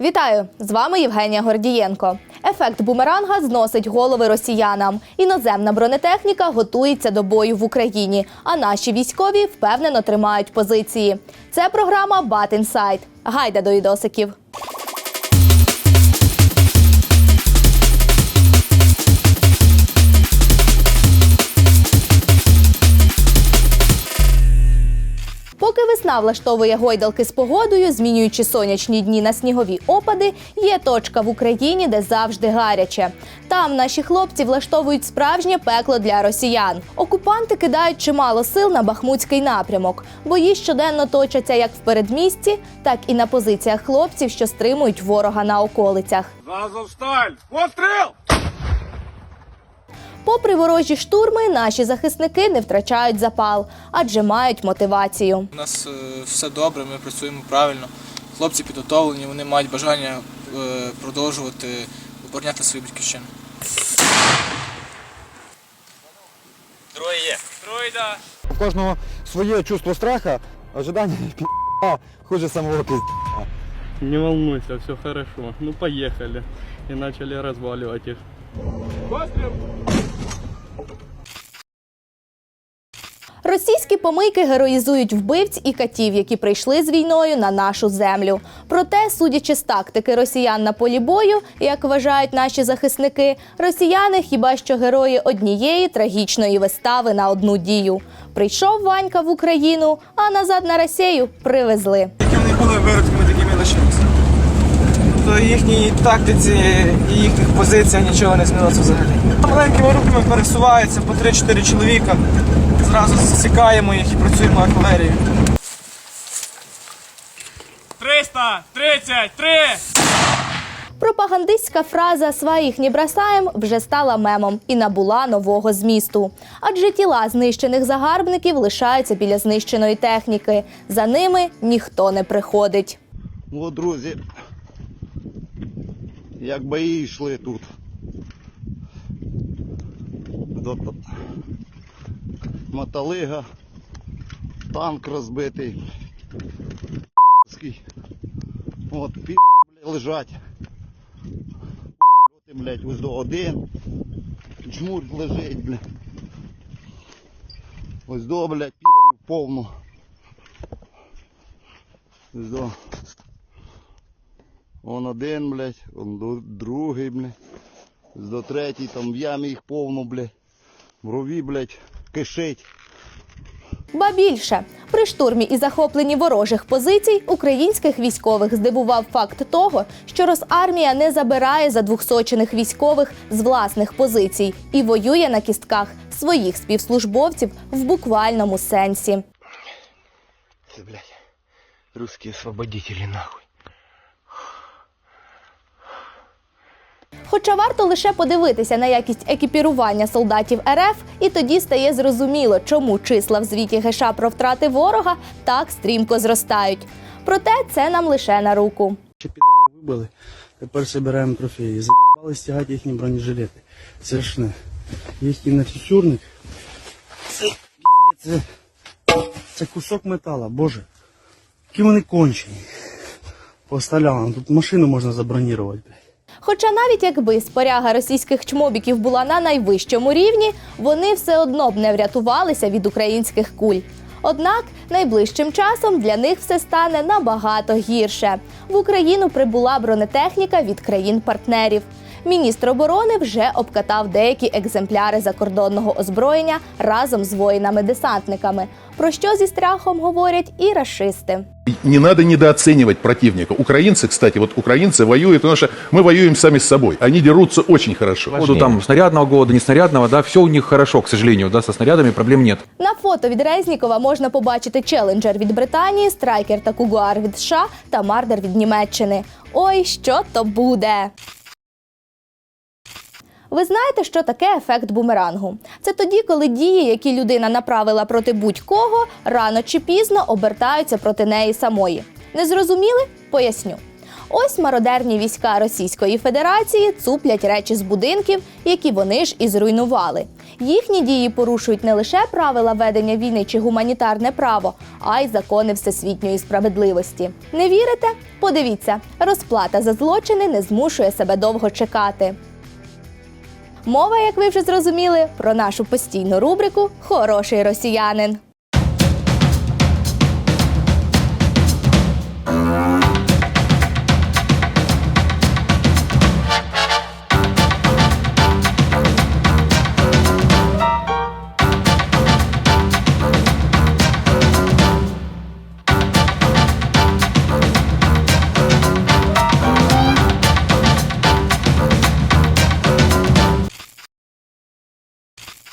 Вітаю! З вами Євгенія Гордієнко. Ефект бумеранга зносить голови росіянам. Іноземна бронетехніка готується до бою в Україні, а наші військові впевнено тримають позиції. Це програма Бат Інсайд. Гайда до відосиків. Весна влаштовує гойдалки з погодою, змінюючи сонячні дні на снігові опади, є точка в Україні, де завжди гаряче. Там наші хлопці влаштовують справжнє пекло для росіян. Окупанти кидають чимало сил на Бахмутський напрямок. Бої щоденно точаться як в передмісті, так і на позиціях хлопців, що стримують ворога на околицях. Азовсталь! Постріл! Попри ворожі штурми, наші захисники не втрачають запал, адже мають мотивацію. У нас е, все добре, ми працюємо правильно. Хлопці підготовлені, вони мають бажання е, продовжувати обороняти свою батьківщину. Троє є. Троє, да. У кожного своє чувство страха, ожидання пи***а хуже самого пизда. Не волнуйся, все хорошо. Ну поехали. И начали разваливать их. Постріл! Російські помийки героїзують вбивць і катів, які прийшли з війною на нашу землю. Проте, судячи з тактики росіян на полі бою, як вважають наші захисники, росіяни хіба що герої однієї трагічної вистави на одну дію. Прийшов Ванька в Україну, а назад на Росію привезли. Які вони були виродками, такими лишилися. То їхній тактиці і їхніх позиціях нічого не змінилося взагалі. Маленькими групами пересуваються по 3-4 чоловіка. Зразу засікаємо їх і працюємо артилерією. 333! Пропагандистська фраза «своїх не бросаєм» вже стала мемом і набула нового змісту. Адже тіла знищених загарбників лишаються біля знищеної техніки. За ними ніхто не приходить. Ну, друзі, як бої йшли тут. Мотолига, танк розбитий. От, блядь, лежать. Ти, блядь, ось до один. Жмур лежить, блядь. Ось до, блядь, підерів повно. Ось до. Он один, блядь, он другий, блядь. До третій, там в ямі їх повно, блядь. В рові, блядь, кишить. Ба більше при штурмі і захопленні ворожих позицій українських військових здивував факт того, що Росармія не забирає задвухсочених військових з власних позицій і воює на кістках своїх співслужбовців в буквальному сенсі. Це, блядь, русські освободителі, нахуй. Хоча варто лише подивитися на якість екіпірування солдатів РФ, і тоді стає зрозуміло, чому числа в звіті ГШ про втрати ворога так стрімко зростають. Проте це нам лише на руку. Підаров вибили, тепер збираємо трофеї. Заїбали стягати їхні бронежилети. Це ж не їхній нафісюрник. Це, це, це кусок метала, боже. Які вони кончені. Поставляли, тут машину можна забронірувати. Хоча навіть якби споряга російських чмобіків була на найвищому рівні, вони все одно б не врятувалися від українських куль. Однак найближчим часом для них все стане набагато гірше. В Україну прибула бронетехніка від країн-партнерів. Міністр оборони вже обкатав деякі екземпляри закордонного озброєння разом з воїнами-десантниками. Про що зі страхом говорять і рашисти. Не надо недооценивать противника. Украинцы, кстати, вот украинцы воюют, потому что мы воюем сами с собой. Они дерутся очень хорошо. По поводу там снарядного года, не снарядного, да, все у них хорошо, к сожалению, да, со снарядами проблем нет. На фото від Резнікова можна побачити челенджер від Британії, страйкер та кугуар від США та мардер від Німеччини. Ой, що то буде! Ви знаєте, що таке ефект бумерангу? Це тоді, коли дії, які людина направила проти будь-кого, рано чи пізно обертаються проти неї самої. Не зрозуміли? Поясню. Ось мародерні війська Російської Федерації цуплять речі з будинків, які вони ж і зруйнували. Їхні дії порушують не лише правила ведення війни чи гуманітарне право, а й закони всесвітньої справедливості. Не вірите? Подивіться, розплата за злочини не змушує себе довго чекати. Мова, як ви вже зрозуміли, про нашу постійну рубрику Хороший росіянин.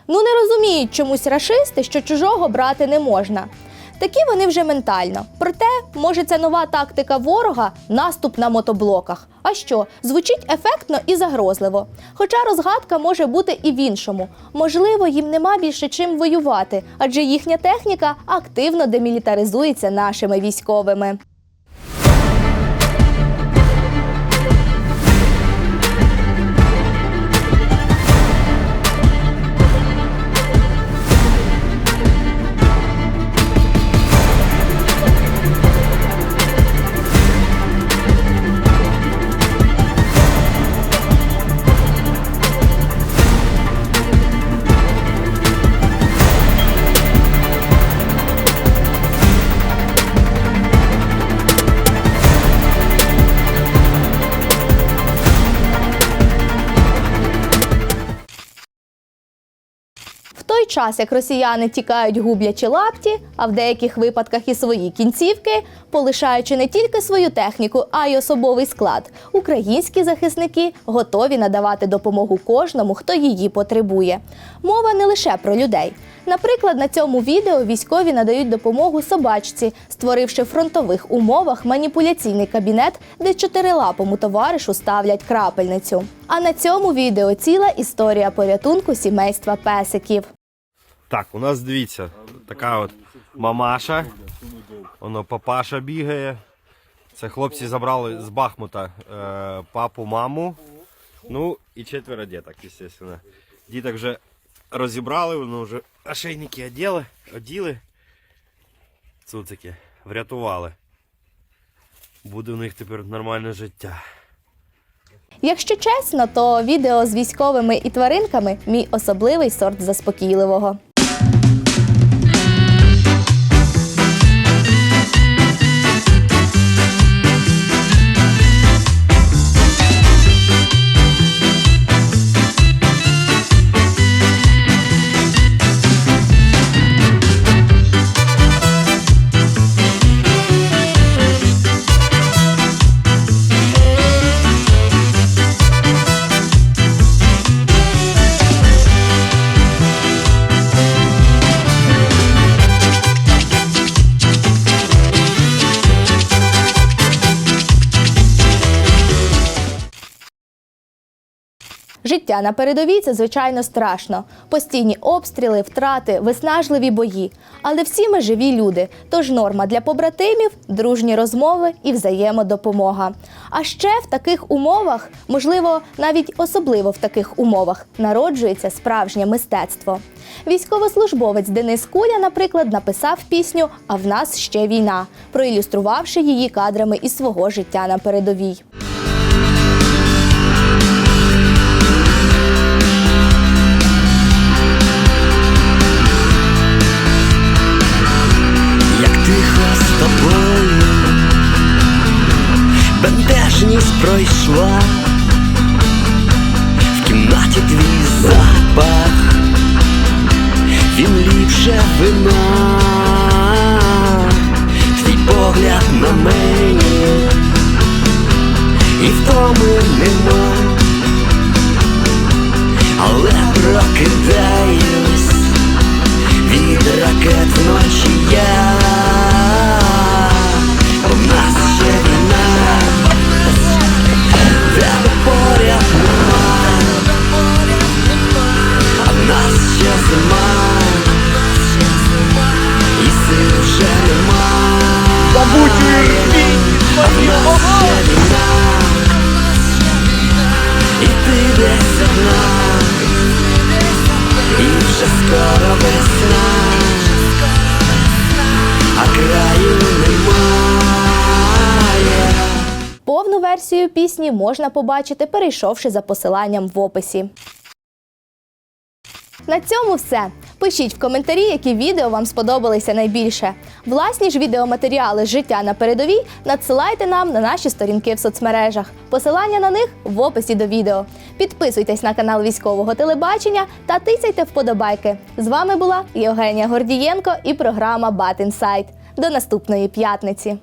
Ну не розуміють чомусь рашисти, що чужого брати не можна. Такі вони вже ментально. Проте, може, це нова тактика ворога наступ на мотоблоках. А що, звучить ефектно і загрозливо. Хоча розгадка може бути і в іншому. Можливо, їм нема більше чим воювати, адже їхня техніка активно демілітаризується нашими військовими. Той час, як росіяни тікають гублячи лапті, а в деяких випадках і свої кінцівки, полишаючи не тільки свою техніку, а й особовий склад, українські захисники готові надавати допомогу кожному, хто її потребує. Мова не лише про людей. Наприклад, на цьому відео військові надають допомогу собачці, створивши в фронтових умовах маніпуляційний кабінет, де чотирилапому товаришу ставлять крапельницю. А на цьому відео ціла історія порятунку сімейства песиків. Так, у нас дивіться, така от мамаша, воно папаша бігає. Це хлопці забрали з Бахмута е, папу, маму. Ну і четверо діток, звісно. Діток вже розібрали, вони вже ошейники оділи, оділи. Цуцики, врятували. Буде в них тепер нормальне життя. Якщо чесно, то відео з військовими і тваринками мій особливий сорт заспокійливого. Життя на передовій це звичайно страшно. Постійні обстріли, втрати, виснажливі бої. Але всі ми живі люди. Тож норма для побратимів, дружні розмови і взаємодопомога. А ще в таких умовах, можливо, навіть особливо в таких умовах, народжується справжнє мистецтво. Військовослужбовець Денис Куля, наприклад, написав пісню А в нас ще війна, проілюструвавши її кадрами із свого життя на передовій. Бентежність пройшла, в кімнаті твій запах, він ліпше вина, твій погляд на мені, і в тому нема, версію пісні можна побачити, перейшовши за посиланням в описі. На цьому все. Пишіть в коментарі, які відео вам сподобалися найбільше. Власні ж відеоматеріали з життя на передовій надсилайте нам на наші сторінки в соцмережах. Посилання на них в описі до відео. Підписуйтесь на канал військового телебачення та тисяйте вподобайки. З вами була Євгенія Гордієнко і програма Бат Інсайт. До наступної п'ятниці.